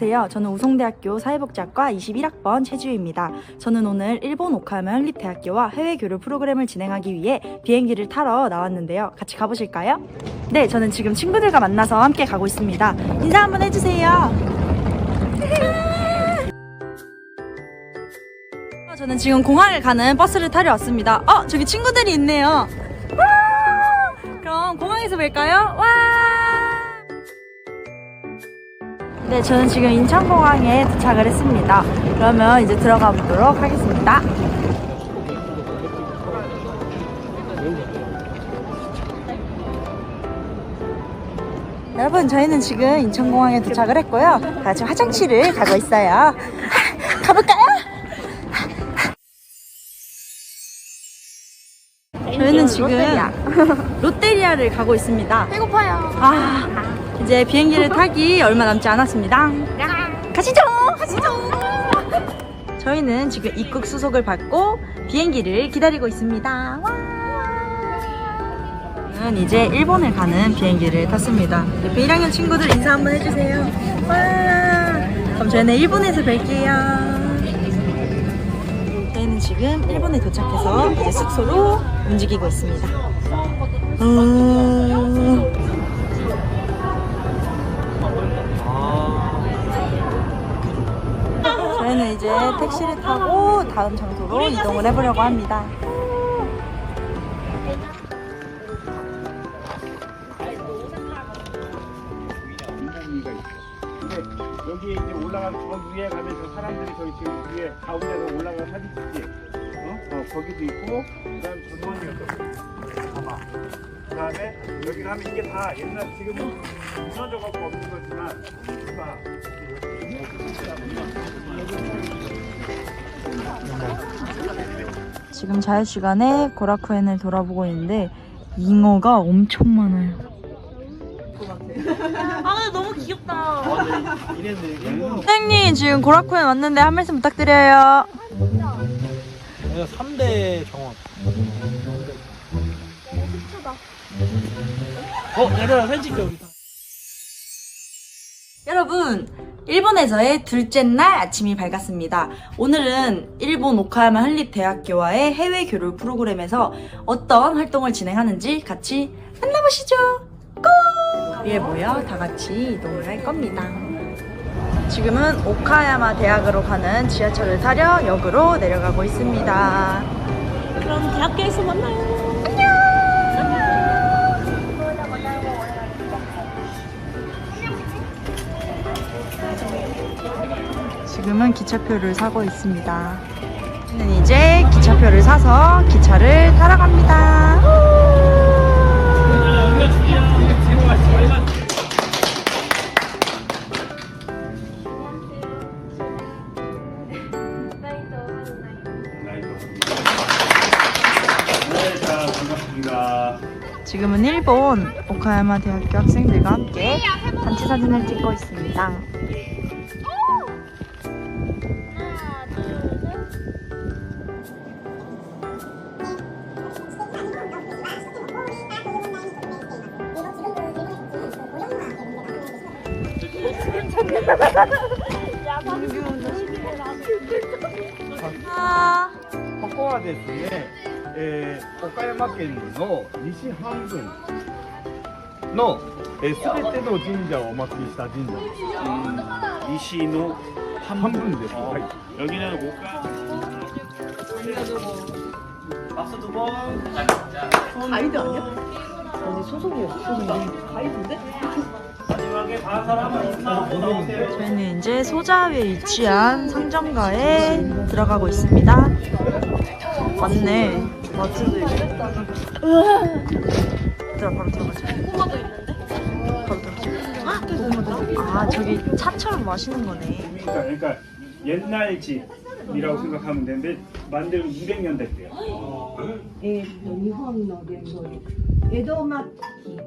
안녕하세요. 저는 우송대학교 사회복지학과 21학번 최지우입니다. 저는 오늘 일본 오카야마 현립대학교와 해외 교류 프로그램을 진행하기 위해 비행기를 타러 나왔는데요. 같이 가보실까요? 네, 저는 지금 친구들과 만나서 함께 가고 있습니다. 인사 한번 해주세요. 어, 저는 지금 공항을 가는 버스를 타러 왔습니다. 어, 저기 친구들이 있네요. 와! 그럼 공항에서 뵐까요? 와! 네, 저는 지금 인천공항에 도착을 했습니다. 그러면 이제 들어가 보도록 하겠습니다. 여러분, 저희는 지금 인천공항에 도착을 했고요. 다 같이 화장실을 가고 있어요. 가볼까요? 저희는 지금 롯데리아를 가고 있습니다. 배고파요. 아, 이제 비행기를 타기 얼마 남지 않았습니다. 가시죠! 가시죠! 저희는 지금 입국 수속을 받고 비행기를 기다리고 있습니다. 와! 저는 이제 일본을 가는 비행기를 탔습니다. 옆에 1학년 친구들 인사 한번 해주세요. 와! 그럼 저희는 일본에서 뵐게요. 저희는 지금 일본에 도착해서 이제 숙소로 움직이고 있습니다. 음... 이제 택시를 타고 다음 장소로 이동을 해보려고 합니다. 여기 이제 올라가면 저 위에 가면 저 사람들이 저기 지금 위에 가운데로 올라가 사진 찍지. 어? 어 거기도 있고 그다음 전원이가 봐봐. 그다음에 여기 가면 이게 다 옛날 지금은 무너져 갖고 없는 거지만 봐. 지금 자유시간에 고라쿠엔을 돌아보고 있는데 잉어가 엄청 많아요. 아 너무 귀엽다. 선생님 지금 고라쿠엔 왔는데 한 말씀 부탁드려요. 내가 3대 정원. 어, 얘들아 사진 찍자 우리. 여러분, 일본에서의 둘째 날 아침이 밝았습니다. 오늘은 일본 오카야마 한립대학교와의 해외 교류 프로그램에서 어떤 활동을 진행하는지 같이 만나보시죠. 고! 위에 모여 다 같이 이동을 할 겁니다. 지금은 오카야마 대학으로 가는 지하철을 타려 역으로 내려가고 있습니다. 그럼 대학교에서 만나요. 지금은 기차표를 사고 있습니다. 저는 이제 기차표를 사서 기차를 타러 갑니다. 지금은 일본 오카야마 대학교 학생들과 함께 단체 사진을 찍고 있습니다. ここはですね、えー岡山県の西半分のすべ、えー全ての神社をお祭りした神社です。西の半分です。はい。 여기는 옷가 가이드 아니야? 어디 소속이야? 소속이 가이드인데? 저희는 이제 소자위에 위치한 상점가에 들어가고 있습니다. 맞네. 맞지도 있네. 얘들아, 바로 들어가자. 꼬마도 있는데? 바로 들어가자. 고구마도. 아, 저기 차처럼 마시는 거네. 그러니까, 그러니까 옛날 집이라고 생각하면 되는데 만들고 200년 됐대요. えー、と日本の言語に江戸末期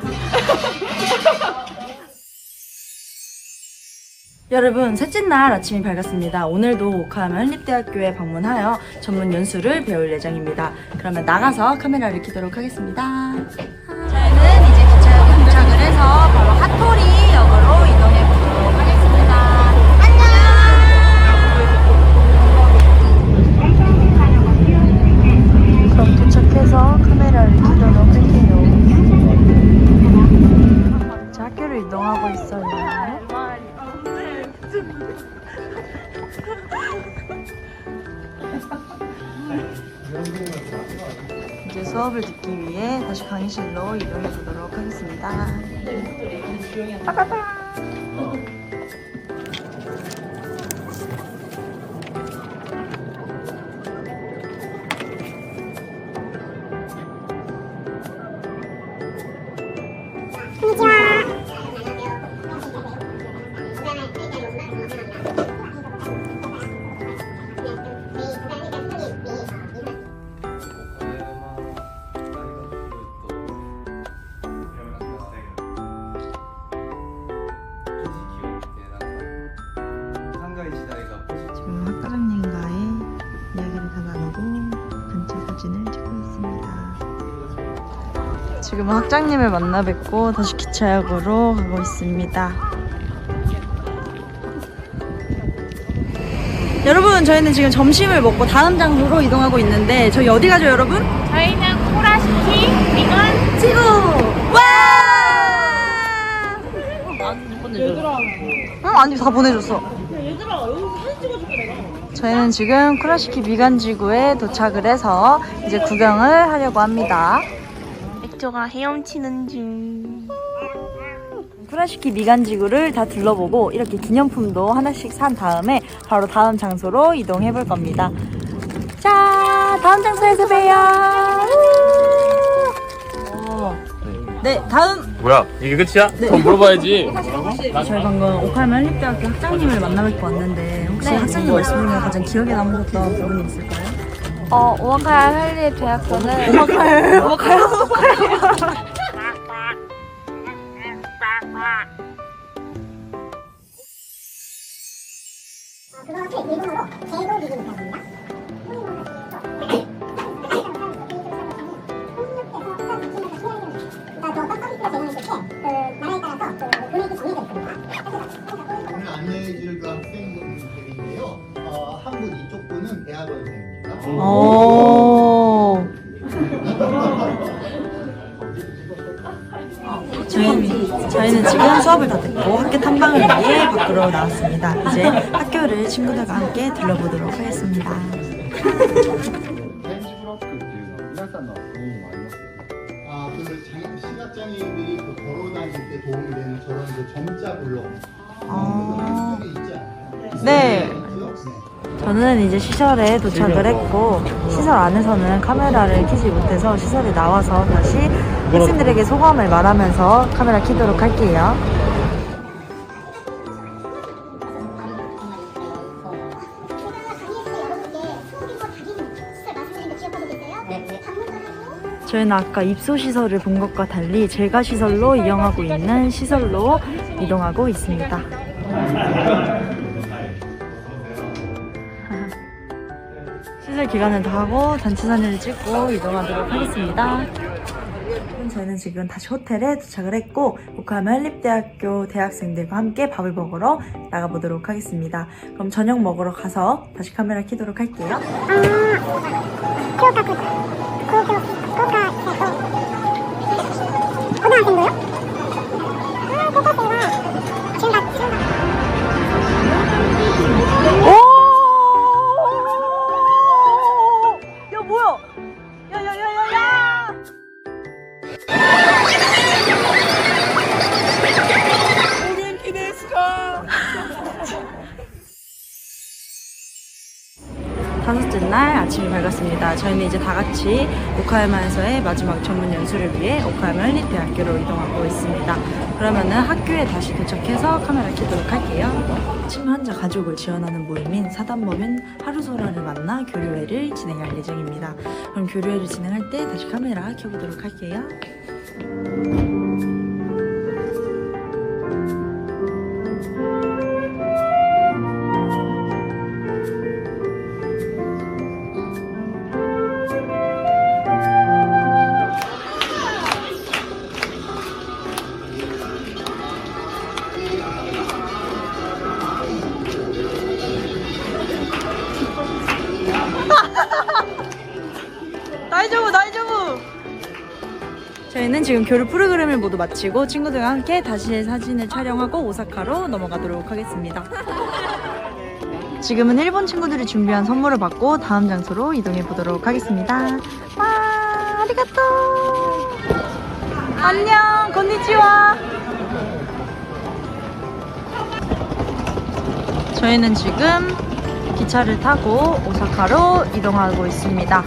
꽝! 여러분 셋째 날 아침이 밝았습니다. 오늘도 오카야마 한립대학교에 방문하여 전문 연수를 배울 예정입니다. 그러면 나가서 카메라를 켜도록 하겠습니다. 저희는 이제 기차역에 도착을 해서 바로 핫토리 역으로 다시 강의실로 이동해 보도록 하겠습니다. 빠바바. 지금 지금 학장님을 만나 뵙고 다시 기차역으로 가고 있습니다. 여러분 저희는 지금 점심을 먹고 다음 장소로 이동하고 있는데 저희 어디 가죠 여러분? 저희는 코라시키 미건 지구! 와! 얘들아. 응 아니 다 보내줬어. 얘들아 여기서 사진 찍어줄게 내가. 저희는 지금 쿠라시키 미간 지구에 도착을 해서 이제 구경을 하려고 합니다. 액조가 헤엄치는 중. 쿠라시키 미간지구를 다 둘러보고 이렇게 기념품도 하나씩 산 다음에 바로 다음 장소로 이동해 볼 겁니다. 자, 다음 장소에서 봬요. 오. 네, 다음 뭐야 이게 끝이야? 네. 더 물어봐야지 저희 방금 오카야마 한립대학교 학장님을 만나뵙고 왔는데 혹시 학장님 말씀 중에 가장 기억에 남으셨던 부분이 있을까요? 어 오마카야 할리 대학교는 오마카야, 오마카야, 오마카야. 그것을 일본어로 제도기금이랍니다. 오. 저희, 저희는 지금 수업을 다 듣고 학교 탐방을 위해 밖으로 나왔습니다. 이제 학교를 친구들과 함께 들러보도록 하겠습니다. 点字ブロックっていうのは皆さんの本にもありますよね 아, 그 장- 시각장애인들이 그 걸어 다닐 때 도움이 되는 저런 그 점자 블록. 아. 그게 있지 않나요? 네. 저는 이제 시설에 도착을 했고 시설 안에서는 카메라를 켜지 못해서 시설에 나와서 다시 학생들에게 소감을 말하면서 카메라 켜도록 할게요. 저희는 아까 입소 시설을 본 것과 달리 제가 시설로 이용하고 있는 시설로 이동하고 있습니다. 시설 기간을 다 하고 단체 사진을 찍고 이동하도록 하겠습니다. 저희는 지금 다시 호텔에 도착을 했고 오카야마 한립대학교 대학생들과 함께 밥을 먹으러 나가보도록 하겠습니다. 그럼 저녁 먹으러 가서 다시 카메라 켜도록 할게요. 오! 오카야마에서의 마지막 전문 연수를 위해 오카야마 한립대학교로 이동하고 있습니다. 그러면은 학교에 다시 도착해서 카메라 켜도록 할게요. 침 환자 가족을 지원하는 모임인 사단법인 하루소라를 만나 교류회를 진행할 예정입니다. 그럼 교류회를 진행할 때 다시 카메라 켜보도록 할게요. 저희는 지금 교류 프로그램을 모두 마치고 친구들과 함께 다시 사진을 촬영하고 오사카로 넘어가도록 하겠습니다. 지금은 일본 친구들이 준비한 선물을 받고 다음 장소로 이동해 보도록 하겠습니다. 와 아리가또. 안녕 건니치와. 저희는 지금 기차를 타고 오사카로 이동하고 있습니다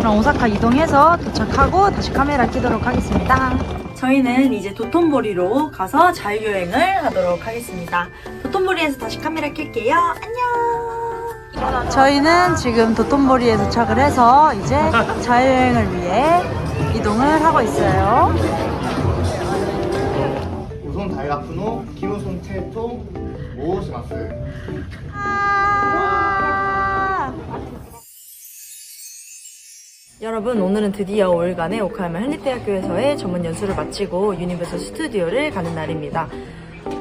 그럼 오사카 이동해서 도착하고 다시 카메라 켜도록 하겠습니다. 저희는 이제 도톤보리로 가서 자유여행을 하도록 하겠습니다. 도톤보리에서 다시 카메라 켤게요. 안녕! 저희는 지금 도톤보리에 도착을 해서 이제 자유여행을 위해 이동을 하고 있어요. 우선 다이가프노 기호송 채토 모호스마스. 아. 여러분 오늘은 드디어 5일간의 오카야마 한립대학교에서의 전문 연수를 마치고 유니버설 스튜디오를 가는 날입니다.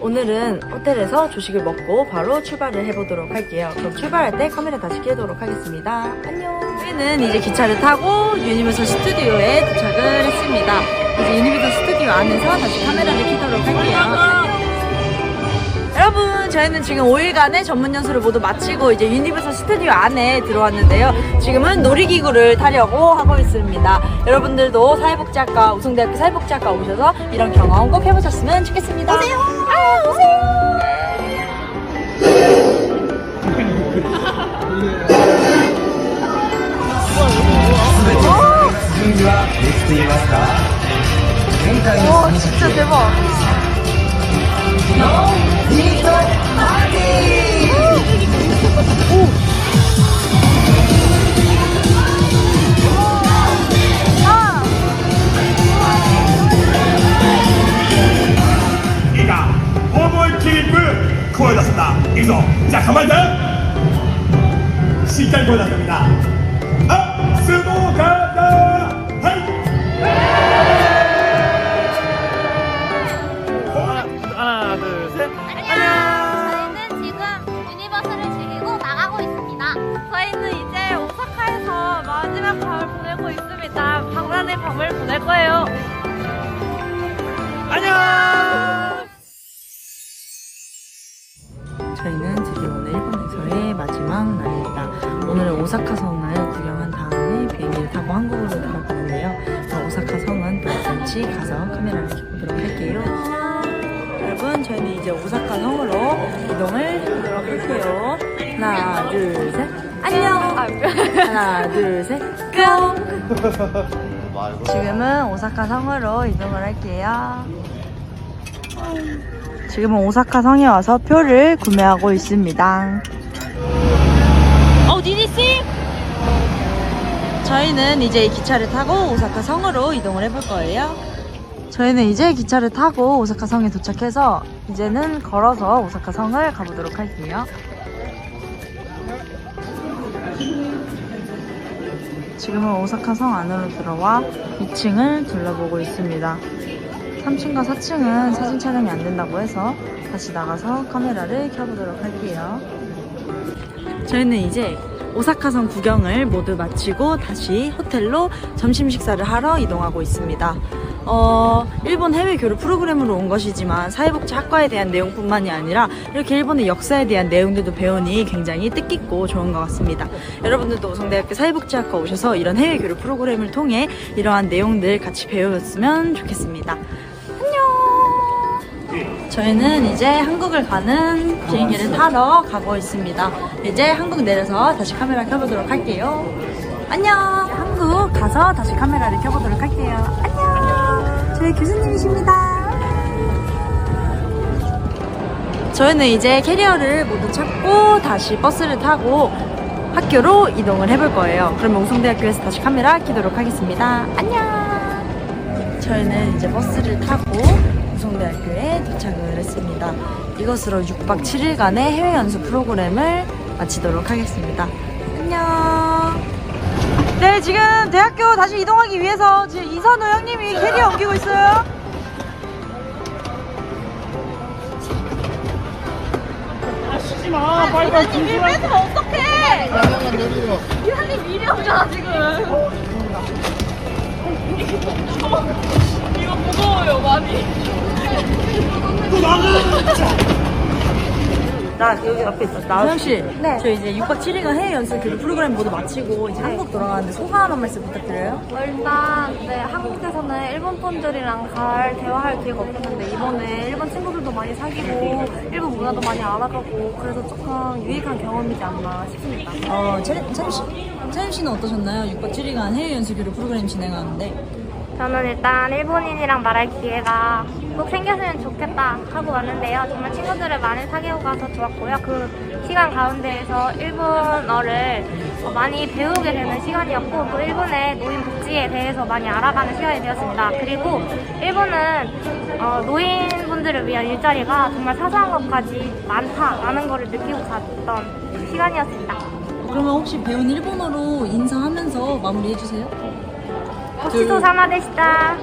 오늘은 호텔에서 조식을 먹고 바로 출발을 해보도록 할게요. 그럼 출발할 때 카메라 다시 켜도록 하겠습니다. 안녕. 저희는 이제 기차를 타고 유니버설 스튜디오에 도착을 했습니다. 이제 유니버설 스튜디오 안에서 다시 카메라를 켜도록 할게요. 여러분 저희는 지금 5일간의 전문 연수를 모두 마치고 이제 유니버설 스튜디오 안에 들어왔는데요. 지금은 놀이기구를 타려고 하고 있습니다. 여러분들도 사회복지학과 우승대학교 사회복지학과 오셔서 이런 경험 꼭 해보셨으면 좋겠습니다. 오세요! 아 오세요! 와 진짜 대박 声出すんだいくぞじゃあ構えてしっかり声出してみんな 저희는 드디어 오늘 일본에서의 마지막 날입니다. 오늘은 오사카 성을 구경한 다음에 비행기를 타고 한국으로 돌아가는데요. 어, 오사카 성은 또 같이 가서 카메라를 켜보도록 할게요. 여러분, 저희는 이제 오사카 성으로 이동을 해보도록 할게요. 하나, 둘, 셋. 안녕! 하나, 둘, 셋. 뿅! 지금은 오사카 성으로 이동을 할게요. 지금은 오사카 성에 와서 표를 구매하고 있습니다. 어, 디디씨? 저희는 이제 이 기차를 타고 오사카 성으로 이동을 해볼 거예요. 저희는 이제 기차를 타고 오사카 성에 도착해서 이제는 걸어서 오사카 성을 가보도록 할게요. 지금은 오사카 성 안으로 들어와 2층을 둘러보고 있습니다. 3층과 4층은 사진 촬영이 안 된다고 해서 다시 나가서 카메라를 켜보도록 할게요. 저희는 이제 오사카성 구경을 모두 마치고 다시 호텔로 점심 식사를 하러 이동하고 있습니다. 어, 일본 해외 교류 프로그램으로 온 것이지만 사회복지 학과에 대한 내용뿐만이 아니라 이렇게 일본의 역사에 대한 내용들도 배우니 굉장히 뜻깊고 좋은 것 같습니다. 여러분들도 우성대학교 사회복지학과 오셔서 이런 해외 교류 프로그램을 통해 이러한 내용들 같이 배웠으면 좋겠습니다. 안녕! 저희는 이제 한국을 가는 비행기를 타러 가고 있습니다. 이제 한국 내려서 다시 카메라 켜보도록 할게요. 안녕! 한국 가서 다시 카메라를 켜보도록 할게요. 안녕! 저희 교수님이십니다. 저희는 이제 캐리어를 모두 찾고 다시 버스를 타고 학교로 이동을 해볼 거예요. 그러면 웅성대학교에서 다시 카메라 켜도록 하겠습니다. 안녕! 저희는 이제 버스를 타고 웅성대학교에 도착을 했습니다. 이것으로 6박 7일간의 해외 연수 프로그램을 마치도록 하겠습니다. 안녕! 네, 지금 대학교 다시 이동하기 위해서 지금 이선우 형님이 캐리어 옮기고 있어요. 하지 마. 빨리 빨리 줄 서라. 뺏으면 어떡해! 유한이 미리 오잖아, 지금. 이거 무거워요, 많이. 나 여기 앞에 있어. 나영 씨. 네. 저 이제 6박 7일간 해외 연수 교류 프로그램 모두 마치고 이제 한국 돌아가는데 소감 한 말씀 부탁드려요. 일단 네, 한국에서는 일본 분들이랑 잘 대화할 기회가 없었는데 이번에 일본 친구들도 많이 사귀고 일본 문화도 많이 알아가고 그래서 조금 유익한 경험이지 않나 싶습니다. 어, 채림 씨, 채림 씨는 어떠셨나요? 6박 7일간 해외 연수 교류 프로그램 진행하는데. 저는 일단 일본인이랑 말할 기회가 꼭 생겼으면 좋겠다 하고 왔는데요. 정말 친구들을 많이 사귀고 가서 좋았고요. 그 시간 가운데에서 일본어를 어, 많이 배우게 되는 시간이었고 또 일본의 노인 복지에 대해서 많이 알아가는 시간이 되었습니다. 그리고 일본은 어, 노인분들을 위한 일자리가 정말 사소한 것까지 많다라는 것을 느끼고 갔던 시간이었습니다. 그러면 혹시 배운 일본어로 인사하면서 마무리해주세요. ごちそうさまでした。